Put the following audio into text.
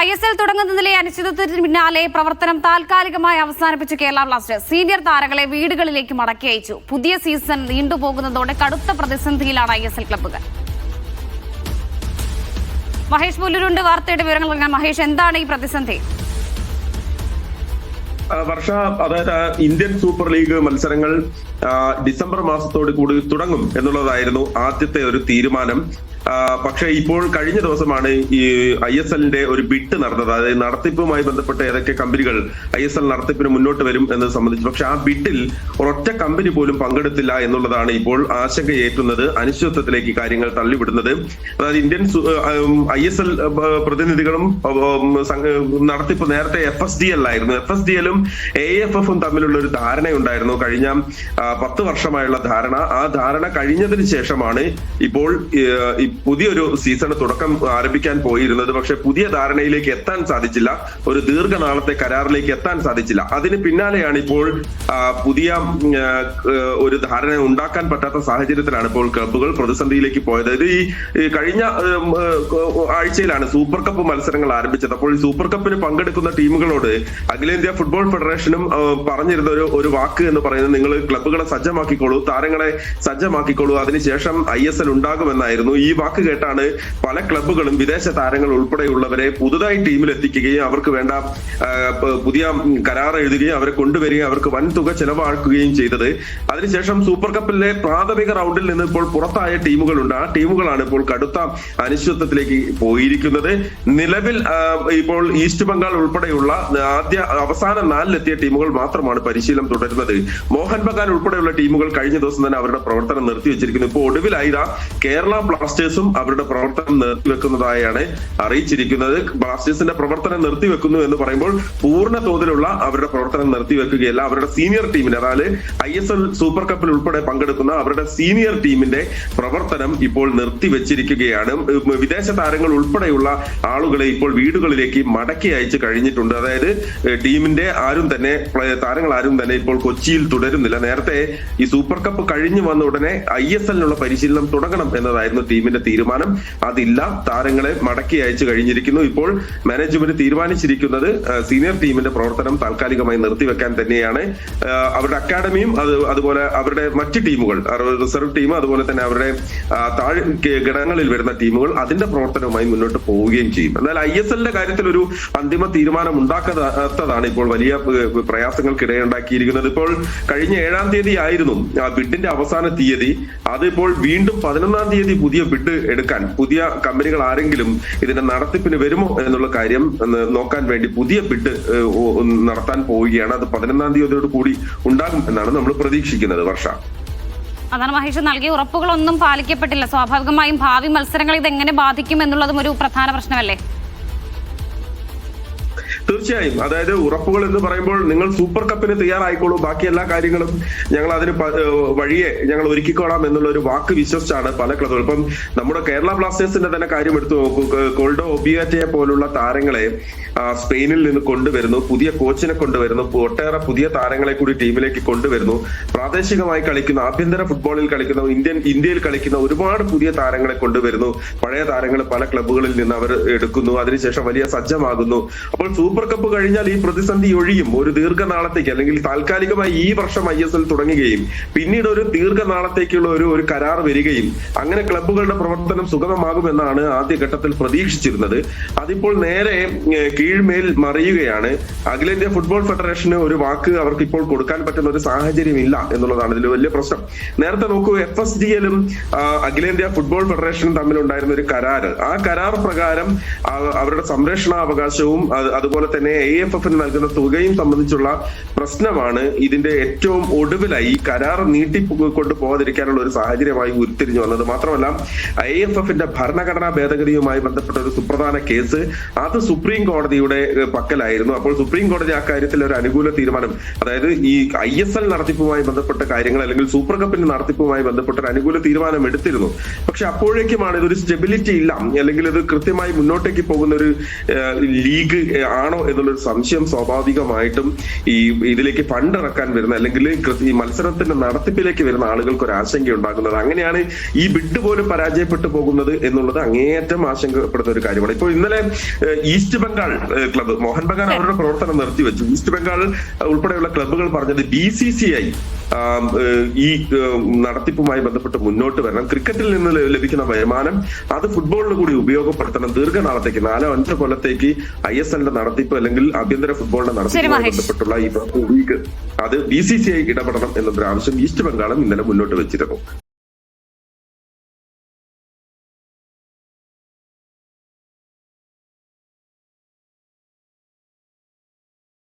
I S L തുടങ്ങുന്നതിലെ അനിശ്ചിതത്വത്തിന് പിന്നാലെ പ്രവർത്തനം താൽക്കാലികമായി അവസാനിപ്പിച്ച കേരള ബ്ലാസ്റ്റേഴ്സ്. സീനിയർ താരങ്ങളെ വീടുകളിലേക്ക് മടക്കി അയച്ചു. പുതിയ സീസൺ നീണ്ടുപോകുന്നതോടെ കടുത്ത പ്രതിസന്ധിയിലാണ് ഐ എസ് എൽ ക്ലബ്ബുകൾ. മഹേഷ് പുല്ലൂരുണ്ട് വാർത്തയുടെ വിവരങ്ങൾ നൽകാൻ മഹേഷ് എന്താണ് ഈ പ്രതിസന്ധി? വർഷ അതായത് ഇന്ത്യൻ സൂപ്പർ ലീഗ് മത്സരങ്ങൾ ഡിസംബർ മാസത്തോട് കൂടി തുടങ്ങും എന്നുള്ളതായിരുന്നു ആദ്യത്തെ ഒരു തീരുമാനം. പക്ഷേ ഇപ്പോൾ കഴിഞ്ഞ ദിവസമാണ് ഈ ഐ എസ് എല്ലിന്റെ ഒരു ബിട്ട് നടന്നത്. അതായത് നടത്തിപ്പുമായി ബന്ധപ്പെട്ട ഏതൊക്കെ കമ്പനികൾ ഐ എസ് എൽ നടത്തിപ്പിന് മുന്നോട്ട് വരും എന്നത് സംബന്ധിച്ച് പക്ഷെ ആ ബിട്ടിൽ ഒരൊറ്റ കമ്പനി പോലും പങ്കെടുത്തില്ല എന്നുള്ളതാണ് ഇപ്പോൾ ആശങ്കയേറ്റുന്നത് അനിശ്ചിതത്വത്തിലേക്ക് കാര്യങ്ങൾ തള്ളിവിടുന്നത്. അതായത് ഇന്ത്യൻ ഐ എസ് എൽ പ്രതിനിധികളും നടത്തിപ്പ് നേരത്തെ എഫ് എസ് ഡി എൽ ആയിരുന്നു. എഫ് എസ് ഡി എല്ലും എ എഫ് എഫും തമ്മിലുള്ള ഒരു ധാരണയുണ്ടായിരുന്നു. കഴിഞ്ഞ പത്ത് വർഷമായുള്ള ധാരണ. ആ ധാരണ കഴിഞ്ഞതിന് ശേഷമാണ് ഇപ്പോൾ പുതിയൊരു സീസണ് തുടക്കം ആരംഭിക്കാൻ പോയിരുന്നത്. പക്ഷെ പുതിയ ധാരണയിലേക്ക് എത്താൻ സാധിച്ചില്ല. ഒരു ദീർഘനാളത്തെ കരാറിലേക്ക് എത്താൻ സാധിച്ചില്ല. അതിന് പിന്നാലെയാണ് ഇപ്പോൾ പുതിയ ഒരു ധാരണ ഉണ്ടാക്കാൻ പറ്റാത്ത സാഹചര്യത്തിലാണ് ഇപ്പോൾ ക്ലബ്ബുകൾ പ്രതിസന്ധിയിലേക്ക് പോയത്. ഇത് ഈ കഴിഞ്ഞ ആഴ്ചയിലാണ് സൂപ്പർ കപ്പ് മത്സരങ്ങൾ ആരംഭിച്ചത്. അപ്പോൾ ഈ സൂപ്പർ കപ്പിന് പങ്കെടുക്കുന്ന ടീമുകളോട് അഖിലേന്ത്യാ ഫുട്ബോൾ ഫെഡറേഷനും പറഞ്ഞിരുന്ന ഒരു ഒരു വാക്ക് എന്ന് പറയുന്നത് നിങ്ങൾ ക്ലബ്ബുകളെ സജ്ജമാക്കിക്കോളൂ താരങ്ങളെ സജ്ജമാക്കിക്കോളൂ. അതിനുശേഷം ഐ എസ് എൽ ഉണ്ടാകുമെന്നായിരുന്നു ഈ വാക്ക് കേട്ടാണ് പല ക്ലബ്ബുകളും വിദേശ താരങ്ങൾ ഉൾപ്പെടെയുള്ളവരെ പുതുതായി ടീമിൽ എത്തിക്കുകയും അവർക്ക് വേണ്ട പുതിയ കരാർ എഴുതുകയും അവരെ കൊണ്ടുവരികയും അവർക്ക് വൻ തുക ചെലവാക്കുകയും ചെയ്തത്. അതിനുശേഷം സൂപ്പർ കപ്പിലെ പ്രാഥമിക റൗണ്ടിൽ നിന്ന് ഇപ്പോൾ പുറത്തായ ടീമുകളുണ്ട്. ആ ടീമുകളാണ് ഇപ്പോൾ കടുത്ത അനിശ്ചിതത്വത്തിലേക്ക് പോയിരിക്കുന്നത്. നിലവിൽ ഇപ്പോൾ ഈസ്റ്റ് ബംഗാൾ ഉൾപ്പെടെയുള്ള ആദ്യ അവസാന നാലിലെത്തിയ ടീമുകൾ മാത്രമാണ് പരിശീലനം തുടരുന്നത്. മോഹൻ ബഗാൻ ഉൾപ്പെടെയുള്ള ടീമുകൾ കഴിഞ്ഞ ദിവസം തന്നെ അവരുടെ പ്രവർത്തനം നിർത്തിവെച്ചിരിക്കുന്നു. ഇപ്പോൾ ഒടുവിലായി കേരള ബ്ലാസ്റ്റേഴ്സും അവരുടെ പ്രവർത്തനം നിർത്തിവെക്കുന്നതായാണ് അറിയിച്ചിരിക്കുന്നത്. ബ്ലാസ്റ്റേഴ്സിന്റെ പ്രവർത്തനം നിർത്തിവെക്കുന്നു എന്ന് പറയുമ്പോൾ പൂർണ തോതിലുള്ള അവരുടെ പ്രവർത്തനം നിർത്തിവെക്കുകയല്ല. അവരുടെ സീനിയർ ടീമിന്റെ അതായത് ഐ എസ് എൽ സൂപ്പർ കപ്പിൽ ഉൾപ്പെടെ പങ്കെടുക്കുന്ന അവരുടെ സീനിയർ ടീമിന്റെ പ്രവർത്തനം ഇപ്പോൾ നിർത്തിവെച്ചിരിക്കുകയാണ്. വിദേശ താരങ്ങൾ ഉൾപ്പെടെയുള്ള ആളുകളെ ഇപ്പോൾ വീടുകളിലേക്ക് മടക്കി അയച്ചു കഴിഞ്ഞിട്ടുണ്ട്. അതായത് ടീമിന്റെ ആരും തന്നെ താരങ്ങൾ ആരും തന്നെ ഇപ്പോൾ കൊച്ചിയിൽ തുടരുന്നില്ല. നേരത്തെ ഈ സൂപ്പർ കപ്പ് കഴിഞ്ഞു വന്ന ഉടനെ ഐ എസ് എല്ലിനുള്ള പരിശീലനം തുടങ്ങണം എന്നതായിരുന്നു ടീമിന്റെ തീരുമാനം. അതില്ല. താരങ്ങളെ മടക്കി അയച്ചു കഴിഞ്ഞിരിക്കുന്നു. ഇപ്പോൾ മാനേജ്മെന്റ് തീരുമാനിച്ചിരിക്കുന്നത് സീനിയർ ടീമിന്റെ പ്രവർത്തനം താൽക്കാലികമായി നിർത്തിവെക്കാൻ തന്നെയാണ്. അവരുടെ അക്കാഡമിയും അത് അതുപോലെ അവരുടെ മറ്റ് ടീമുകൾ റിസർവ് ടീം അതുപോലെ തന്നെ അവരുടെ താഴ് ഘടകങ്ങളിൽ വരുന്ന ടീമുകൾ അതിന്റെ പ്രവർത്തനവുമായി മുന്നോട്ട് പോവുകയും ചെയ്യും. എന്നാൽ ഐ എസ് എല്ലിന്റെ കാര്യത്തിൽ ഒരു അന്തിമ തീരുമാനം ഉണ്ടാക്കാത്തതാണ് ഇപ്പോൾ വലിയ പ്രയാസങ്ങൾക്കിടയുണ്ടാക്കിയിരിക്കുന്നത് ഇപ്പോൾ കഴിഞ്ഞ ഏഴാം തീയതി ആയിരുന്നു ആ ബിഡിന്റെ അവസാന തീയതി. അതിപ്പോൾ വീണ്ടും പതിനൊന്നാം തീയതി പുതിയ ബിഡ് എടുക്കാൻ പുതിയ കമ്പനികൾ ആരെങ്കിലും ഇതിന്റെ നടത്തിപ്പിന് വരുമോ എന്നുള്ള കാര്യം നോക്കാൻ വേണ്ടി പുതിയ ബിഡ് നടത്താൻ പോവുകയാണ്. അത് പതിനൊന്നാം തീയതിയോട് കൂടി ഉണ്ടാകും എന്നാണ് നമ്മൾ പ്രതീക്ഷിക്കുന്നത് വർഷ. അതാണ് മഹേഷ് നൽകിയ ഉറപ്പുകളൊന്നും പാലിക്കപ്പെട്ടില്ല. സ്വാഭാവികമായും ഭാവി മത്സരങ്ങൾ ഇത് എങ്ങനെ ബാധിക്കും എന്നുള്ളതും ഒരു പ്രധാന പ്രശ്നമല്ലേ? തീർച്ചയായും. അതായത് ഉറപ്പുകൾ എന്ന് പറയുമ്പോൾ നിങ്ങൾ സൂപ്പർ കപ്പിന് തയ്യാറായിക്കോളൂ. ബാക്കി എല്ലാ കാര്യങ്ങളും ഞങ്ങൾ അതിന് വഴിയെ ഞങ്ങൾ ഒരുക്കിക്കോളാം എന്നുള്ള ഒരു വാക്ക് വിശ്വസിച്ചാണ് പല ക്ലബുകൾ ഇപ്പം നമ്മുടെ കേരള ബ്ലാസ്റ്റേഴ്സിന്റെ തന്നെ കാര്യം എടുത്തു നോക്കൂ. കോൾഡോ ഒബിയാറ്റയെ പോലുള്ള താരങ്ങളെ സ്പെയിനിൽ നിന്ന് കൊണ്ടുവരുന്നു. പുതിയ കോച്ചിനെ കൊണ്ടുവരുന്നു. ഒട്ടേറെ പുതിയ താരങ്ങളെ കൂടി ടീമിലേക്ക് കൊണ്ടുവരുന്നു. പ്രാദേശികമായി കളിക്കുന്ന ആഭ്യന്തര ഫുട്ബോളിൽ കളിക്കുന്ന ഇന്ത്യൻ ഇന്ത്യയിൽ കളിക്കുന്ന ഒരുപാട് പുതിയ താരങ്ങളെ കൊണ്ടുവരുന്നു. പഴയ താരങ്ങൾ പല ക്ലബുകളിൽ നിന്ന് അവർ എടുക്കുന്നു. അതിനുശേഷം വലിയ സജ്ജമാകുന്നു. അപ്പോൾ സൂപ്പർ കപ്പ് കഴിഞ്ഞാൽ ഈ പ്രതിസന്ധി ഒഴിയും. ഒരു ദീർഘനാളത്തേക്ക് അല്ലെങ്കിൽ താൽക്കാലികമായി ഈ വർഷം ഐ എസ് എൽ തുടങ്ങുകയും പിന്നീട് ഒരു ദീർഘനാളത്തേക്കുള്ള ഒരു ഒരു കരാർ വരികയും അങ്ങനെ ക്ലബ്ബുകളുടെ പ്രവർത്തനം സുഗമമാകുമെന്നാണ് ആദ്യഘട്ടത്തിൽ പ്രതീക്ഷിച്ചിരുന്നത്. അതിപ്പോൾ നേരെ കീഴ്മേൽ മറിയുകയാണ്. അഖിലേന്ത്യാ ഫുട്ബോൾ ഫെഡറേഷന് ഒരു വാക്ക് അവർക്ക് ഇപ്പോൾ കൊടുക്കാൻ പറ്റുന്ന ഒരു സാഹചര്യം ഇല്ല എന്നുള്ളതാണ് ഇതിൽ വലിയ പ്രശ്നം. നേരത്തെ നോക്കൂ എഫ് എസ് ഡി എല്ലും അഖിലേന്ത്യാ ഫുട്ബോൾ ഫെഡറേഷനും തമ്മിലുണ്ടായിരുന്ന ഒരു കരാർ ആ കരാർ പ്രകാരം അവരുടെ സംരക്ഷണാവകാശവും അത് അതുപോലെ തന്നെ എ എഫ് എഫിന് നൽകുന്ന തുകയും സംബന്ധിച്ചുള്ള പ്രശ്നമാണ് ഇതിന്റെ ഏറ്റവും ഒടുവിലായി കരാർ നീട്ടി കൊണ്ടു പോകാതിരിക്കാനുള്ള ഒരു സാഹചര്യമായി ഉരുത്തിരിഞ്ഞു വന്നത്. മാത്രമല്ല ഐ എഫ് എഫിന്റെ ഭരണഘടനാ ഭേദഗതിയുമായി ബന്ധപ്പെട്ട ഒരു സുപ്രധാന കേസ് അത് സുപ്രീം കോടതിയുടെ പക്കലായിരുന്നു. അപ്പോൾ സുപ്രീം കോടതി ആ കാര്യത്തിൽ ഒരു അനുകൂല തീരുമാനം അതായത് ഈ ഐ എസ് എൽ നടത്തിപ്പുമായി ബന്ധപ്പെട്ട കാര്യങ്ങൾ അല്ലെങ്കിൽ സൂപ്പർ കപ്പിന്റെ നടത്തിപ്പുമായി ബന്ധപ്പെട്ട ഒരു അനുകൂല തീരുമാനം എടുത്തിരുന്നു. പക്ഷെ അപ്പോഴേക്കുമാണ് ഇതൊരു സ്റ്റെബിലിറ്റി ഇല്ല. അല്ലെങ്കിൽ ഇത് കൃത്യമായി മുന്നോട്ടേക്ക് പോകുന്ന ഒരു ലീഗ് ആണോ ആണോ എന്നുള്ളൊരു സംശയം സ്വാഭാവികമായിട്ടും ഈ ഇതിലേക്ക് ഫണ്ട് ഇറക്കാൻ വരുന്ന അല്ലെങ്കിൽ ഈ മത്സരത്തിന്റെ നടത്തിപ്പിലേക്ക് വരുന്ന ആളുകൾക്ക് ഒരു ആശങ്ക ഉണ്ടാകുന്നത്. അങ്ങനെയാണ് ഈ ബിഡ് പോലും പരാജയപ്പെട്ടു പോകുന്നത് എന്നുള്ളത് അങ്ങേയറ്റം ആശങ്കപ്പെടുന്ന ഒരു കാര്യമാണ്. ഇപ്പോൾ ഇന്നലെ ഈസ്റ്റ് ബംഗാൾ ക്ലബ്ബ് മോഹൻ ബഗാൻ അവരുടെ പ്രവർത്തനം നിർത്തിവെച്ചു. ഈസ്റ്റ് ബംഗാൾ ഉൾപ്പെടെയുള്ള ക്ലബ്ബുകൾ പറഞ്ഞത് ബി സി സി ഐ ഈ നടത്തിപ്പുമായി ബന്ധപ്പെട്ട് മുന്നോട്ട് വരണം. ക്രിക്കറ്റിൽ നിന്ന് ലഭിക്കുന്ന വരുമാനം അത് ഫുട്ബോളിന് കൂടി ഉപയോഗപ്പെടുത്തണം. ദീർഘനാളത്തേക്ക് നാലോ അഞ്ചോ കൊല്ലത്തേക്ക് ഐ എസ് എല്ലിന്റെ നടത്തിപ്പ് അല്ലെങ്കിൽ ആഭ്യന്തര ഫുട്ബോളിന്റെ നടത്തിപ്പുമായി ബന്ധപ്പെട്ടുള്ള ഈ വീക്ക് അത് ബി സി സി ഐ ഇടപെടണം എന്നൊരു ആവശ്യം ഈസ്റ്റ് ബംഗാളും ഇന്നലെ മുന്നോട്ട് വെച്ചിരുന്നു.